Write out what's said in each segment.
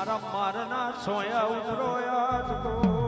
મારા મારના સોયા ઉતરો યાદ કોઈ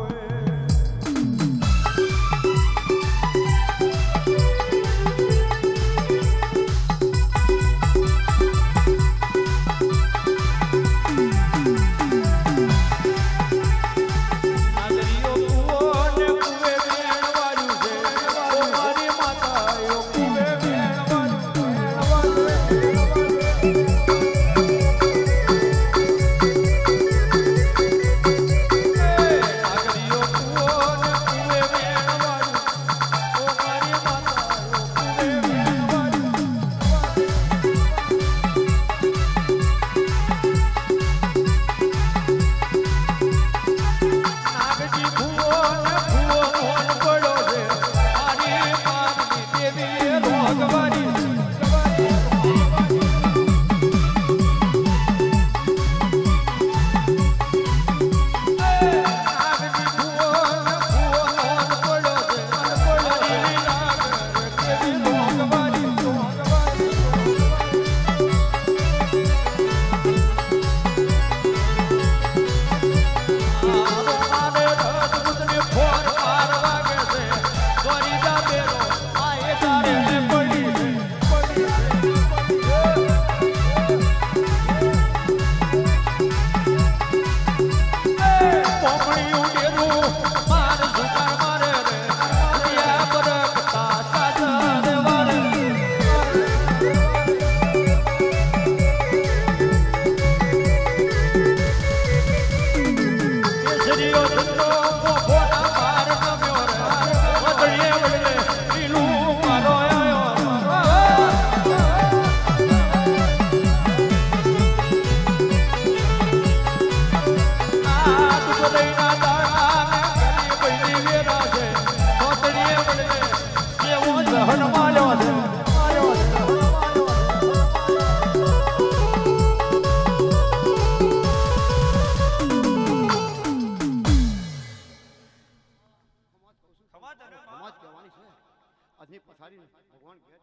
આજની પથારી ભગવાન કહે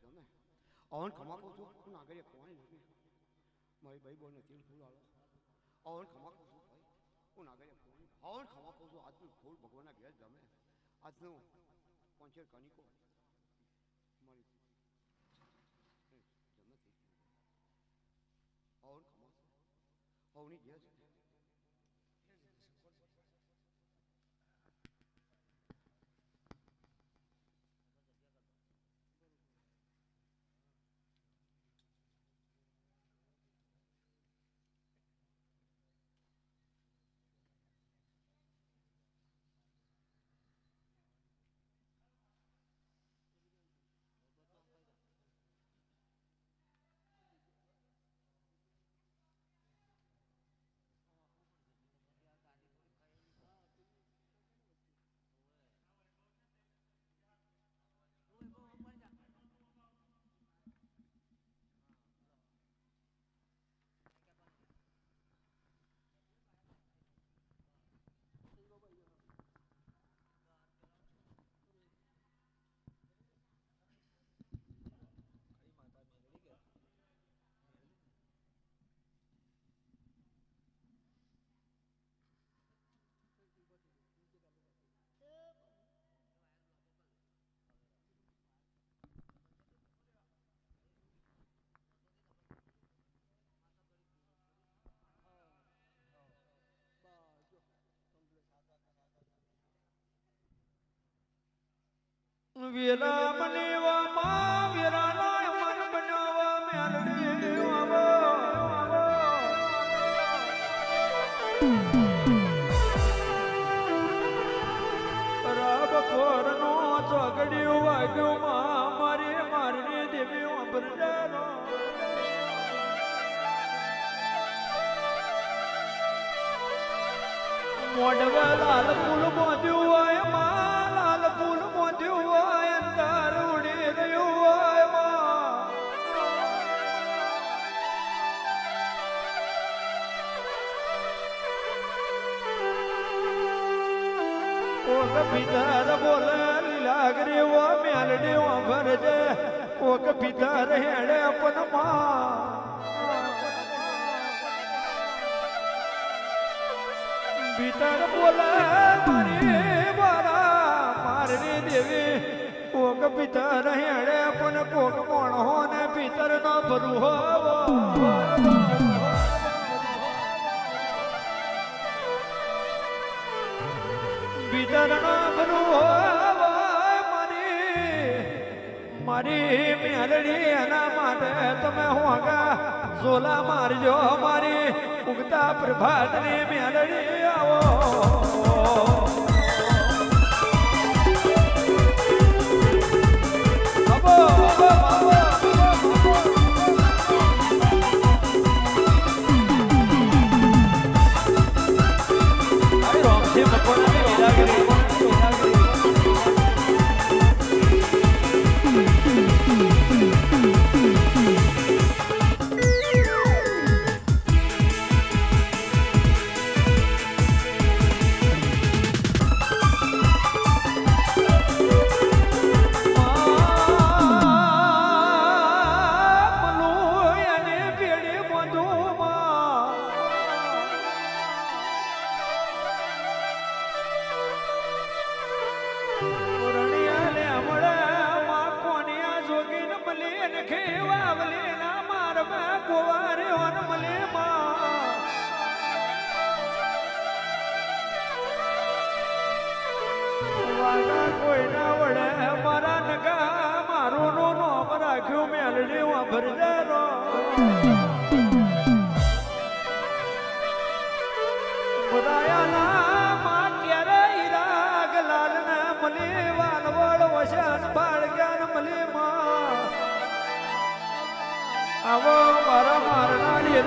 તમે અવન ખમા કહું છું હું નાગરીએ ખવાની નથી. મારી ભાઈ બોને તીલ ફૂલ આલો અવન ખમા કહું છું, ભાઈ, હું નાગરીએ ખવાની અવન ખમા કહું છું, આજનું ફૂલ ભગવાનના ઘેર જમે. આજનું પંચેર કનિકો. મારી જમે અવન ખમા અવની ઘેર છે. વીરા મનેવા માં વીરાના મન બનાવા મેલડી આવો લાલ ફૂલ મોંધ્યું ભીતર બોલે લીલાગરી ઓ મેલડી ઓ ભરજે. કોક પિતર હેડે પણ માં ભીતર બોલે મારી મારી દેવી. કોક પિતર હેડે પણ કોક મોણો ને પિતર નો ભરું હોવો મારી મેલડી એના માટે તમે હોગા ઝોલા મારજો મારી. ઉગતા પ્રભાતની મેલડી આવો. મલી ને ખેવાવલી ના મારમાં કુંવારે ઓન મલી માં. વાગા કોઈના વડે મારા નગા મારું નું નામ રાખ્યું મેલડી વાભરજારો આવો મારા મારનારી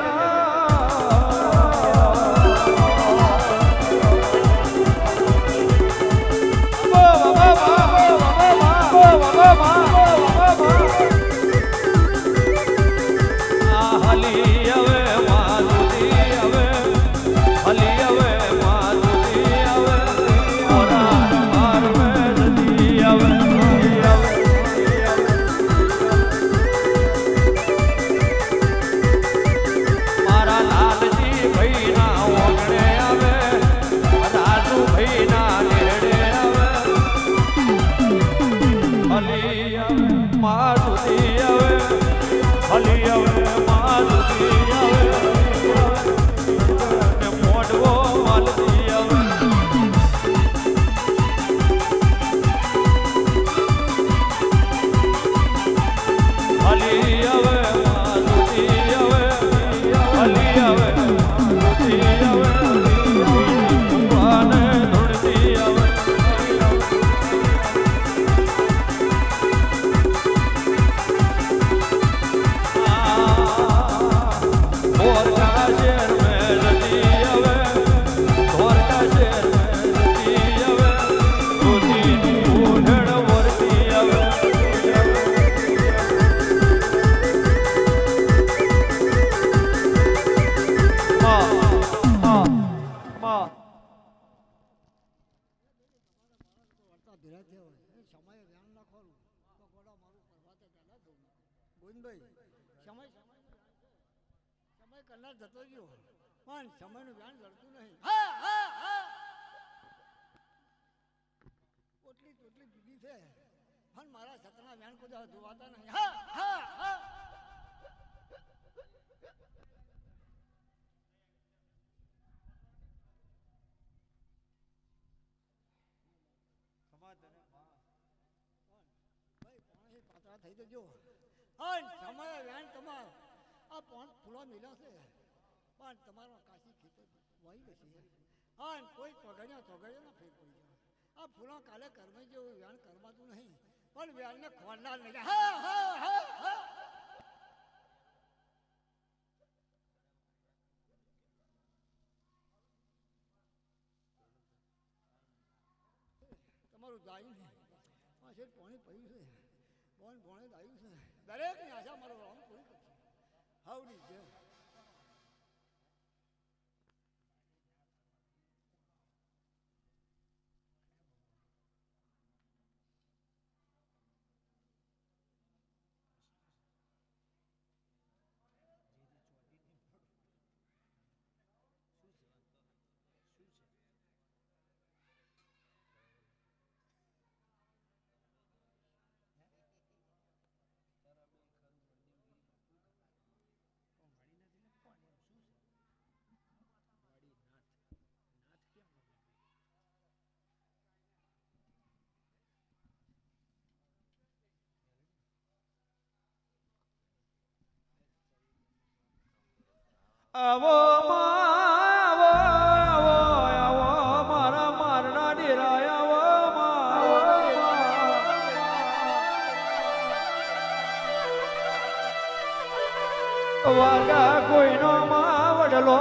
ભેરા હોય એ સમયે ધ્યાન ના ખોલું તો ગોડા મારું પ્રભાતે પહેલાં દઉં ગોવિંદભાઈ, સમય સમય કલાક જતો ગયો પણ સમયનું ધ્યાન જડતું નહીં. ઓટલી ટોટલી જુદી છે. પણ મારા સતના વ્યાન કોઈ ધોવાતા નહીં. હા હા હા પાતળા થઈ જજો. પોણ તમારો. કાશી ખેતર વહી કોઈ તોગડ્યા તોગડ્યા ના ફેર આ ફૂલો કાલે કર્મ જેવું વ્યાન કરવાતું નહીં. પણ વ્યાનને ખોલનાર નહીં હા હા હા હા. તમારું દાયું છે. છે પાણી પડ્યું છે. બોન પોણે દાયું છે. દરેકની આશા મારો રામ પૂરી કરશે. હાવડી છે. આવો આવો આવો, મારા મારના ડેરા આવો વાગા કોઈનો માં વડલો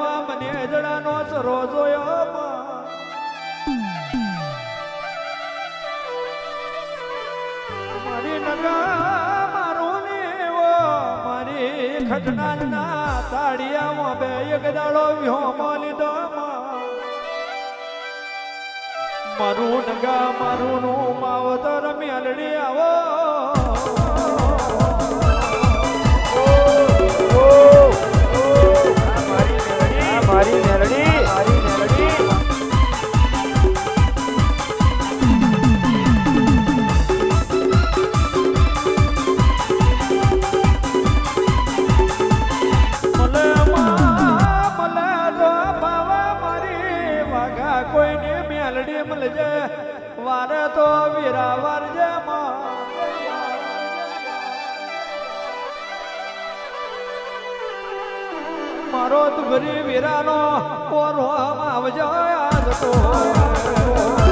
માં, મને જડાનો સરો જોયો માં. મારી નગા મારું ને મારી ખજના દાડિયામાં બે એક દાડો વ્યોમો લીધો મારું નગા મારું નું માવતર મેલડી આવો. ગરીબ હીરાનો ઓરો આવજાયા તો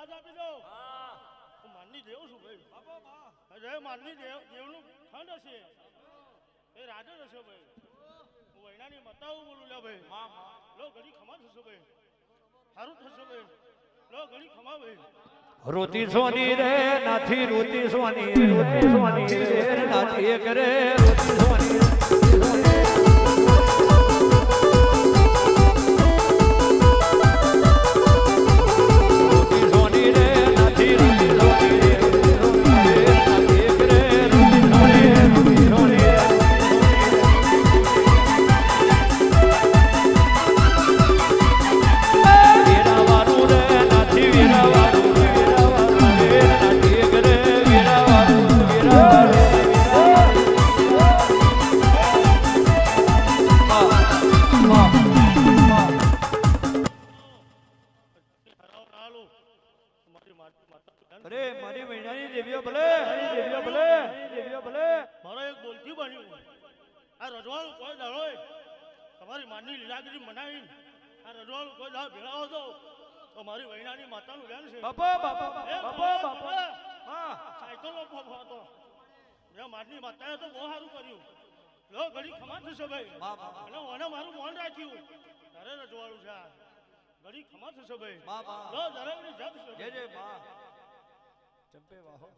પડે આપી દો. હું. માનની દેવ છું ભાઈ. અજય માનની દેવ દેવનું ખંડ હશે. એ રાજો જ હશે ભાઈ. હું વૈનાની માતા હું બોલું લ્યા ભાઈ. લો ઘણી ખમા થશો ભાઈ. સારું થશે ભાઈ. લો ઘડી ખમા ભાઈ. રોતી સોની રે નાથી રોતી સોની રે રોતી સોની રે નાથી કરે રોતી સોની તમારી માની લીલાગીરી મનાવી આ રજવાડું કોઈ દાડો ભેળાવો તો તો મારી વૈનાની માતાનું બેન છે. બાપો બાપો બાપો બાપો. હા. સાયકલનો બાપો હતો. મેં મારની માતાએ તો બહુ સારું કર્યું. લો ઘડી ખમા થશે ભાઈ. અને મને મારું મોન રાખ્યું. તારે રજવાળું છે ઘડી ખમા થશે ભાઈ. લો દરેકની જપ છે. જય જય બા. ચંપે વાહો